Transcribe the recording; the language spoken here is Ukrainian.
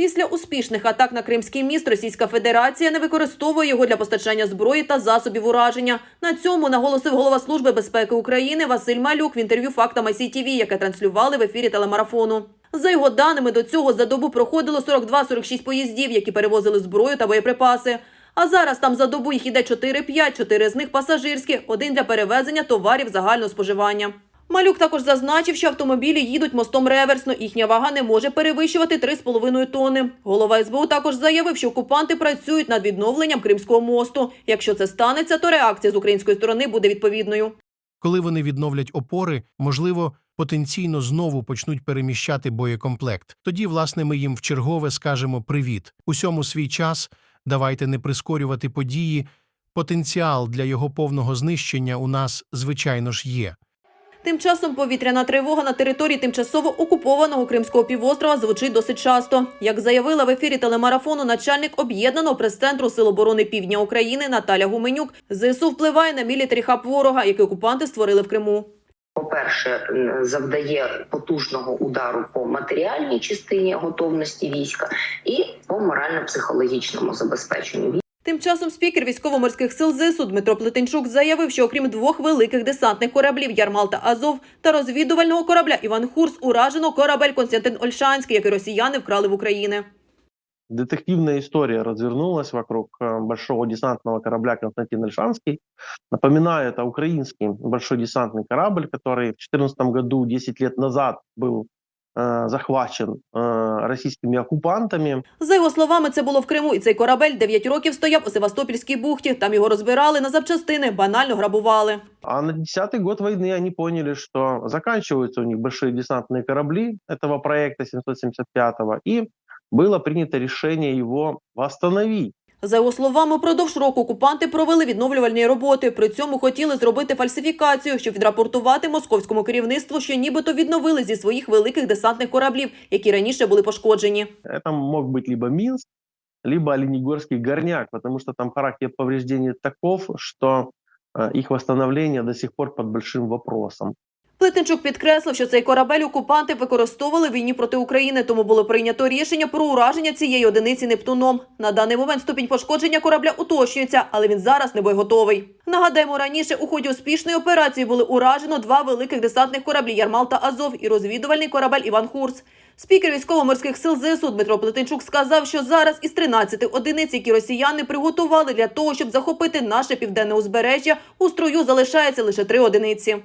Після успішних атак на Кримський міст Російська Федерація не використовує його для постачання зброї та засобів ураження. На цьому наголосив голова Служби безпеки України Василь Малюк в інтерв'ю фактам ICTV, яке транслювали в ефірі телемарафону. За його даними, до цього за добу проходило 42-46 поїздів, які перевозили зброю та боєприпаси. А зараз там за добу їх іде 4-5, 4 з них пасажирські, один для перевезення товарів загального споживання. Малюк також зазначив, що автомобілі їдуть мостом реверсно, їхня вага не може перевищувати 3,5 тонни. Голова СБУ також заявив, що окупанти працюють над відновленням Кримського мосту. Якщо це станеться, то реакція з української сторони буде відповідною. Коли вони відновлять опори, можливо, потенційно знову почнуть переміщати боєкомплект. Тоді, власне, ми їм вчергове скажемо привіт. Усьому свій час. Давайте не прискорювати події. Потенціал для його повного знищення у нас, звичайно ж, є. Тим часом повітряна тривога на території тимчасово окупованого Кримського півострова звучить досить часто. Як заявила в ефірі телемарафону начальник об'єднаного прес-центру Сил оборони Півдня України Наталя Гуменюк, ЗСУ впливає на мілітарі хаб ворога, який окупанти створили в Криму. по-перше, завдає потужного удару по матеріальній частині готовності війська і по морально-психологічному забезпеченню Тим часом спікер військово-морських сил ЗСУ Дмитро Плетенчук заявив, що окрім двох великих десантних кораблів Ярмал та Азов та розвідувального корабля Іван Хурс уражено корабель Константин Ольшанський, який росіяни вкрали в Україні. детективная история развернулась вокруг э, большого десантного корабля Константин Ильшанский. Напоминаю, это украинский большой десантный корабль, который в 2014 году, 10 лет назад, был э, захвачен э, российскими оккупантами. За його словами, це було в Криму, і цей корабель 9 років стояв у Севастопільській бухті. Там його розбирали на запчастини, банально грабували. А на 10-й год войны они поняли, что заканчиваются у них большие десантные корабли этого проекта 775-го, и было принято решение его восстановить. За його словами, упродовж року окупанти провели відновлювальні роботи. При цьому хотіли зробити фальсифікацію, щоб відрапортувати московському керівництву, що нібито відновили зі своїх великих десантних кораблів, які раніше були пошкоджені. Это мог быть либо Минск, либо Оленегорский горняк, потому что там характер повреждений таков, что э, их восстановление до сих пор под большим вопросом. Плетенчук підкреслив, що цей корабель окупанти використовували в війні проти України, тому було прийнято рішення про ураження цієї одиниці Нептуном. На даний момент ступінь пошкодження корабля уточнюється, але він зараз не боєготовий. Нагадаємо, раніше у ході успішної операції були уражено два великих десантних кораблі Ярмал та Азов і розвідувальний корабель Іван Хурс. Спікер військово-морських сил ЗСУ Дмитро Плетенчук сказав, що зараз із 13 одиниць, які росіяни приготували для того, щоб захопити наше південне узбережжя, у строю залишається лише три одиниці.